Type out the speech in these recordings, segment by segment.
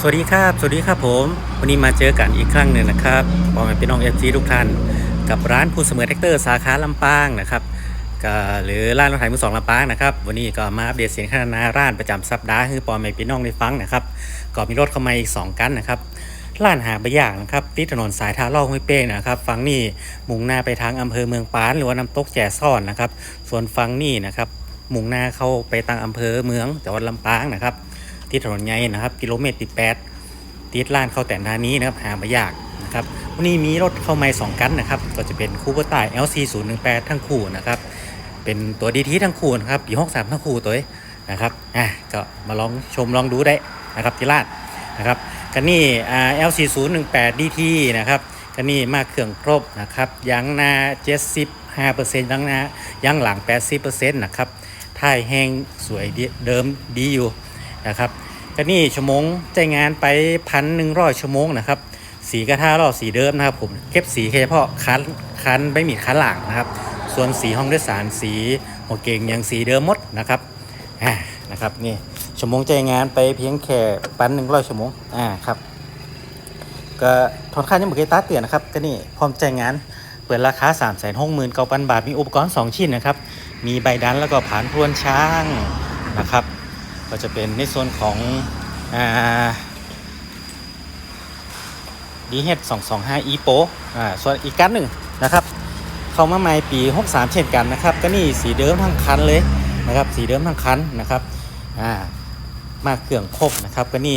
สวัสดีครับ สวัสดีครับผม วันนี้มาเจอกันอีกครั้งหนึ่งนะครับบอมเป็นน้องเอฟซีทุกท่าน กับร้านผู้เสมอแท็กเตอร์สาขาลำปางนะครับก็หรือร้านรถไถมือสองลำปางนะครับ วันนี้ก็มาอัปเดตเสียงขนาดนาร้านประจำสัปดาห์คือปอมให้พี่น้องได้ฟังนะครับ ก็มีรถเข้ามาอีก 2 กันนะครับ ร้านหาบะย่างนะครับติดถนนสายท่าล่องห้วยเป้งนะครับฝั่งนี้มุ่งหน้าไปทางอำเภอเมืองปาน หรือว่าน้ำตกแจ่ซ่อนนะครับ ส่วนฝั่งนี้นะครับมุ่งหน้าเข้าไปทางอำเภอเมืองจังหวัดลำปางนะครับ ที่ถนนใหญ่นะครับ กิโลเมตรที่แปดติดล้านเข้าแต่นานี้นะครับหาไม่ยากนะครับวันนี้มีรถเข้ามาสองกันนะครับ ก็จะเป็นคูเปอร์ต้า LC 0 1 8ทั้งคู่นะครับ เป็นตัวดีทีทั้งคู่นะครับปี63ทั้งคู่ตัวเองนะครับอะก็มาลองชมลองดูได้นะครับที่ลาดนะครับกันนี่อ่า LC 0 1 8 DT นะครับกันนี่มาเครื่องครบนะครับยางหน้า 75%ยางหน้ายางหลัง 80%นะครับท้ายแห้งสวยเดิมดีอยู่ นะครับกันนี่ชั่วโมงใจงานไปพันหนึ่งร้อยชั่วโมงนะครับสีกระทะรอสีเดิมนะครับผมเก็บสีแค่เฉพาะคันคันไม่มีคันหลังนะครับ ส่วนสีห้องโดยสารสีหัวเก่งยังสีเดิมหมดนะครับอ่านะครับนี่ชั่วโมงใจงานไปเพียงแค่ปันหนึ่งร้อยชั่วโมงอ่าครับก็ทอนค่ายังไม่เคยตัดเตือนนะครับก็นี่พร้อมใจงานเปิดราคา3 6 9 0 0 0บาท มีอุปกรณ์ 2 ชิ้นนะครับ มีใบดันแล้วก็ผานพรวนช้างนะครับ ก็จะเป็นในส่วนของดีเฮด225 e p o อ่าส่วนอีกการหนึ่งนะครับ เข้ามาใหม่ปี 63 เช่นกันนะครับ ก็นี่สีเดิมทั้งคันเลยนะครับ สีเดิมทั้งคันนะครับอ่ามาเครื่องครบนะครับ ก็นี่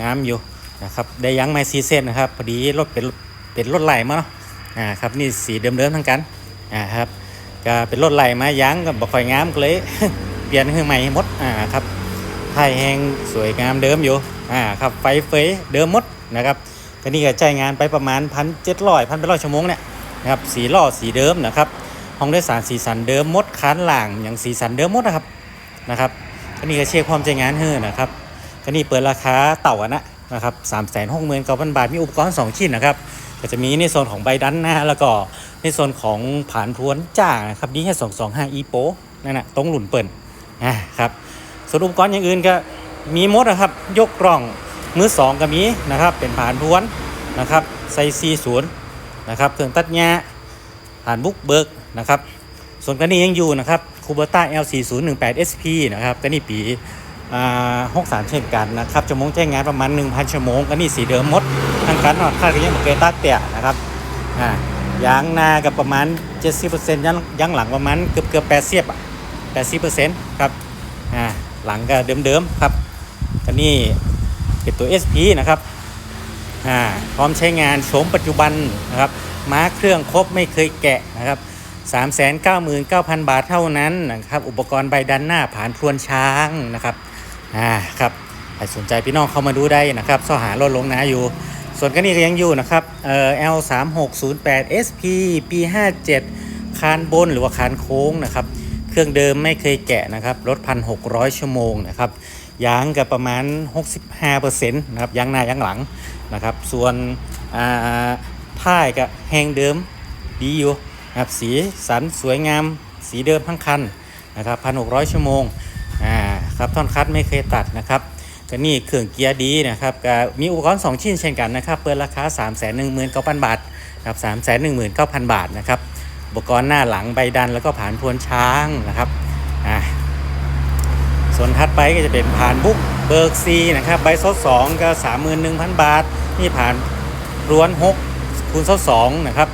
งามอยู่นะครับ ได้ยั้งไมซีเซนนะครับ พอดีรถเป็นเป็นรถไหลมาเนาะอ่าครับนี่สีเดิมๆทั้งกันอ่าครับก็เป็นรถไหลมายั้งก็บ่ค่อยงามก็เลย เปลี่ยนให้ใหม่หมดอ่าครับ ไทยแหงสวยงามเดิมอยู่อ่าครับไฟเฟยเดิมมดนะครับก็นี่ก็ใช้งานไปประมาณพันเจ็ดร้อยพันแปดร้อยชั่วโมงเนี่ยนะครับสีล่อสีเดิมนะครับห้องโดยสารสีสันเดิมมดคานหล่างอย่างสีสันเดิมมดนะครับนะครับก็นี่ก็เช็คความใช้งานเฮ้อนะครับก็นี่เปิดราคาเต่าอะนะนะครับสามแสนหกหมื่นเก้าพันบาทมีอุปกรณ์สองชิ้นนะครับก็จะมีในโซนของใบดันหน้าแล้วก็ในโซนของผานทวนจ้านะครับดีแค่สองสองห้าอีโปนั่นนะตรงหลุนเปิ่นอ่าครับ ส่วนอุปกรณ์อย่างอื่นก็มีมดนะครับยกกล่องมือสองก็มีนะครับเป็นผ่านทวนนะครับไซซีศูนย์นะครับเครื่องตัดหญ้าผ่านบุกเบิกนะครับส่วนกันนี้ยังอยู่นะครับคูเบอร์ต้า L 4 0 1 8 SP นะครับกันนี่ปีหกสามเช่นกันนะครับชั่วโมงใช้งงานประมาณ 1,000ชั่วโมงกันนี่สีเดิมมดทางการนอดค่าก็ยังบอกเกตัดเตะนะครับอ่ายางหน้ากับประมาณ 70%ยังยางหลังประมาณเกือบเกือบแปดสิบอะแปดสิบเปอร์เซ็นต์ครับ หลังก็เดิมๆครับกันนี่เป็นตัว SP นะครับอ่าพร้อมใช้งานโฉมปัจจุบันนะครับม้าเครื่องครบไม่เคยแกะนะครับ399,000 บาทเท่านั้นนะครับอุปกรณ์ใบดันหน้าผ่านพรวนช้างนะครับอ่าครับใครสนใจพี่น้องเข้ามาดูได้นะครับซ่อหารถลงนะอยู่ ส่วนกันนี่ก็ยังอยู่นะครับเอ่อ L3608 SP P57 คานบนหรือว่าคานโค้งนะครับ เครื่องเดิมไม่เคยแกะนะครับรถ1,600ชั่วโมงนะครับยางกับประมาณ 65%นะครับยางหน้ายางหลังนะครับ ส่วนท้ายกับแหงเดิมดีอยู่นะครับสีสันสวยงาม สีเดิมทั้งคันนะครับ1,600ชั่วโมงอ่าครับท่อนคัดไม่เคยตัดนะครับก็นี่เครื่องเกียร์ดีนะครับก็มีอุปกรณ์ 2 ชิ้นเช่นกันนะครับ เปิดราคา 319,000 บาทครับ319,000 บาทนะครับ อุปกรณ์หน้าหลังใบดันแล้วก็ผ่านพวนช้างนะครับอ่าส่วนถัดไปก็จะเป็นผ่านบุ๊กเบิร์กซีนะครับใบซดสองก็สามหมื่นหนึ่งพันบาท นี่ผ่านร้วนหกคูณซดสองนะครับ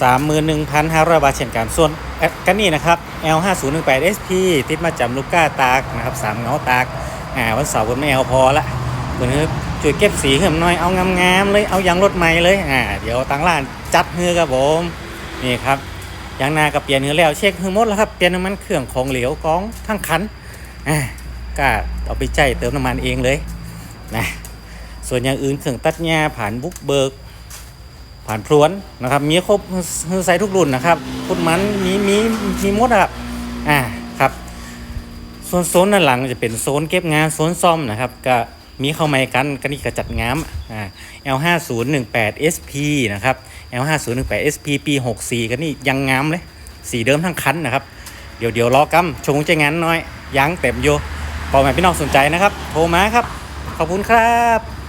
สามหมื่นหนึ่งพันห้าร้อยบาทเช่นกันส่วนกันนี่นะครับ L ห้าศูนย์หนึ่งแปด SP ติดมาจำลูกก้าตากนะครับสามเงาตากอ่าวันเสาร์วันไม่เอาพอละวันนี้ช่วยเก็บสีขึ้นน่อยเอางามๆเลยเอายางรถใหม่เลยอ่าเดี๋ยวตังร้านจัดเฮือครับผม นี่ครับยางนากับเปลี่ยนเฮือแล้วเช็คเฮือหมดแล้วครับเปลี่ยนน้ำมันเครื่องของเหลวกองทั้งคันอะก็เอาไปใจเติมน้ำมันเองเลยนะส่วนอย่างอื่นเครื่องตัดหญ้าผ่านบุกเบิก ผ่านพรวนนะครับมีครบใส่ทุกรุ่นนะครับพุดมันมีมีมีมดครับอ่าครับส่วนโซนด้านหลังจะเป็นโซนเก็บงานโซนซ่อมนะครับก็มีเข้ามากันก็นี่ก็จัดงามอ่า L5018 SP นะครับ L5018 SP ปี64ก็นี่ยังงามเลย สีเดิมทั้งคันนะครับ เดี๋ยวเดี๋ยวรอกำชงใจงานหน้อยยังเต็มโยพอแม่พี่น้องสนใจนะครับ โทรมาครับ ขอบคุณครับ